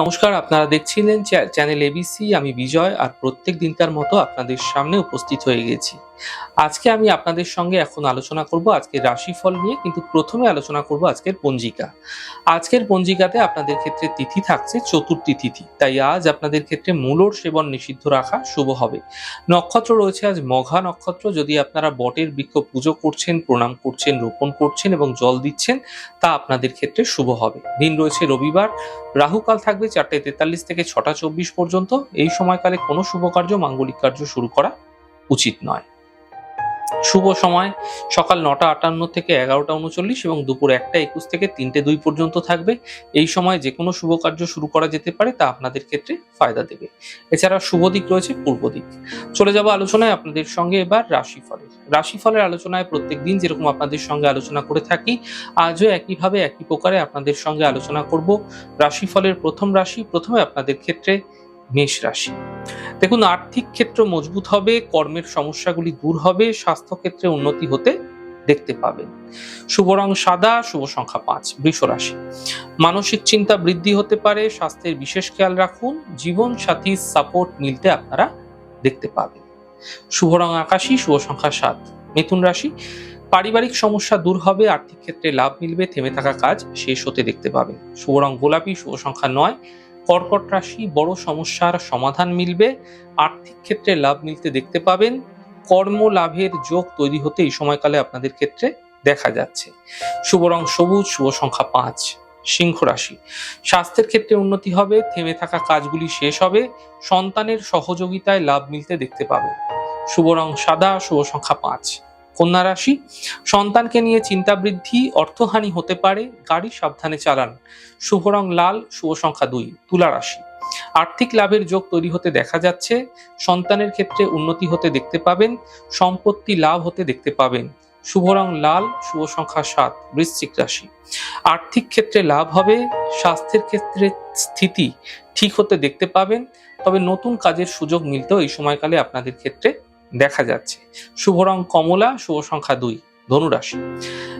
নমস্কার, আপনারা দেখছিলেন চ্যানেল এবিসি আমি বিজয় আর প্রত্যেক দিনকার মতো আপনাদের সামনে উপস্থিত হয়ে গেছি। আজকে আমি আপনাদের সঙ্গে এখন আলোচনা করব আজকের রাশিফল নিয়ে, কিন্তু প্রথমে আলোচনা করব আজকের পঞ্জিকা। আজকের পঞ্জিকাতে আপনাদের ক্ষেত্রে তিথি থাকছে চতুর্থী তিথি, তাই আজ আপনাদের ক্ষেত্রে মূলর সেবন নিষিদ্ধ রাখা শুভ হবে। নক্ষত্র রয়েছে আজ মঘা নক্ষত্র, যদি আপনারা বটের বৃক্ষ পুজো করছেন, প্রণাম করছেন, রোপণ করছেন এবং জল দিচ্ছেন, তা আপনাদের ক্ষেত্রে শুভ হবে। দিন রয়েছে রবিবার, রাহুকাল থাকবে চারটে তেতাল্লিশ থেকে ছটা চব্বিশ পর্যন্ত। এই সময়কালে কোনো শুভ কার্য, মাঙ্গলিক কার্য শুরু করা উচিত নয়। শুভ সময়। সকাল নটা আটান্ন থেকে এগারোটা উনচল্লিশ এবং দুপুর একটা একুশ থেকে তিনটে দুই পর্যন্ত থাকবে। এই সময় যে কোনো শুভ কার্য শুরু করা যেতে পারে তা আপনাদের ক্ষেত্রে ফায়দা দেবে। এছাড়া শুভ দিক রয়েছে পূর্ব দিক। চলে যাব আলোচনায় আপনাদের সঙ্গে এবার রাশিফলের। রাশিফলের আলোচনায় প্রত্যেক দিন যেরকম আপনাদের সঙ্গে আলোচনা করে থাকি, আজও একইভাবে একই প্রকারে আপনাদের সঙ্গে আলোচনা করব। রাশিফলের প্রথম রাশি, প্রথমে আপনাদের ক্ষেত্রে মেষ রাশি। দেখুন, আর্থিক ক্ষেত্র মজবুত হবে, কর্মের সমস্যাগুলি দূর হবে স্বাস্থ্য ক্ষেত্রে উন্নতি হতে দেখতে পাবেন। শুভ রং সাদা, শুভ সংখ্যা পাঁচ, বৃষ রাশি। মানসিক চিন্তা বৃদ্ধি হতে পারে, স্বাস্থ্যের বিশেষ খেয়াল রাখুন জীবন সাথীর সাপোর্ট মিলতে আপনারা দেখতে পাবেন। শুভ রং আকাশী, শুভ সংখ্যা সাত, মিথুন রাশি। পারিবারিক সমস্যা দূর হবে, আর্থিক ক্ষেত্রে লাভ মিলবে, থেমে থাকা কাজ শেষ হতে দেখতে পাবেন। শুভ রং গোলাপি, শুভ সংখ্যা নয় কর্কট রাশি বড় সমস্যার সমাধান মিলবে। আর্থিক ক্ষেত্রে লাভ মিলতে দেখতে পাবেন। কর্ম লাভের যোগ তৈরি হতে এই সময়কালে আপনাদের ক্ষেত্রে দেখা যাচ্ছে। শুভ রং সবুজ, শুভ সংখ্যা পাঁচ। সিংহ রাশি। স্বাস্থ্যের ক্ষেত্রে উন্নতি হবে, থেমে থাকা কাজগুলি শেষ হবে। সন্তানের সহযোগিতায় লাভ মিলতে দেখতে পাবে শুভ রং সাদা, শুভ সংখ্যা পাঁচ। কন্যা রাশি, সন্তানকে নিয়ে চিন্তা বৃদ্ধি অর্থহানি হতে পারে, গাড়ি সাবধানে চালান। শুভ রং লাল, শুভ সংখ্যা দুই, তুলা রাশি। আর্থিক লাভের যোগ তৈরি হতে দেখা যাচ্ছে, সন্তানের ক্ষেত্রে উন্নতি হতে দেখতে পাবেন, সম্পত্তি লাভ হতে দেখতে পাবেন। শুভ রং লাল, শুভ সংখ্যা সাত, বৃশ্চিক রাশি। আর্থিক ক্ষেত্রে লাভ হবে, স্বাস্থ্যের ক্ষেত্রে স্থিতি ঠিক হতে দেখতে পাবেন, তবে নতুন কাজের সুযোগ মিলতেও এই সময়কালে আপনাদের ক্ষেত্রে দেখা যাচ্ছে। শুভ রং কমলা, শুভ সংখ্যা দুই, ধনুরাশি।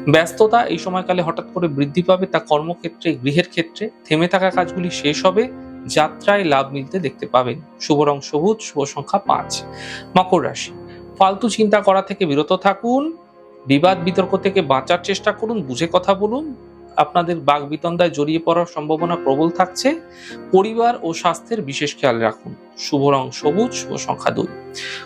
ব্যস্ততা এই সময়কালে হঠাৎ করে বৃদ্ধি পাবে তা কর্মক্ষেত্রে, গৃহের ক্ষেত্রে, থেমে থাকা কাজগুলি শেষ হবে, যাত্রায় লাভ মিলতে দেখতে পাবেন। শুভ রং সবুজ, শুভ সংখ্যা পাঁচ, মকর রাশি। ফালতু চিন্তা করা থেকে বিরত থাকুন, বিবাদ বিতর্ক থেকে বাঁচার চেষ্টা করুন, বুঝে কথা বলুন আপনাদের বাঘ বিতন্দায় জড়িয়ে পড়ার সম্ভাবনা প্রবল থাকছে। পরিবার ও স্বাস্থ্যের বিশেষ খেয়াল রাখুন। শুভ রং সবুজ, শুভ সংখ্যা দুই।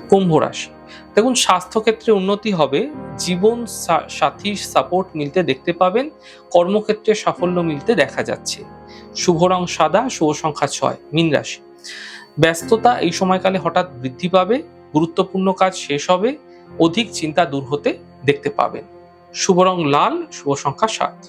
কুম্ভ রাশি। দেখুন, স্বাস্থ্যক্ষেত্রে উন্নতি হবে। জীবন সা- সাথীর সাপোর্ট মিলতে দেখতে পাবেন। কর্মক্ষেত্রে সাফল্য মিলতে দেখা যাচ্ছে। শুভ রং সাদা, শুভ সংখ্যা ছয়, মীন রাশি। ব্যস্ততা এই সময়কালে হঠাৎ বৃদ্ধি পাবে। গুরুত্বপূর্ণ কাজ শেষ হবে। অধিক চিন্তা দূর হতে দেখতে পাবেন। শুভ রং লাল, শুভ সংখ্যা সাত।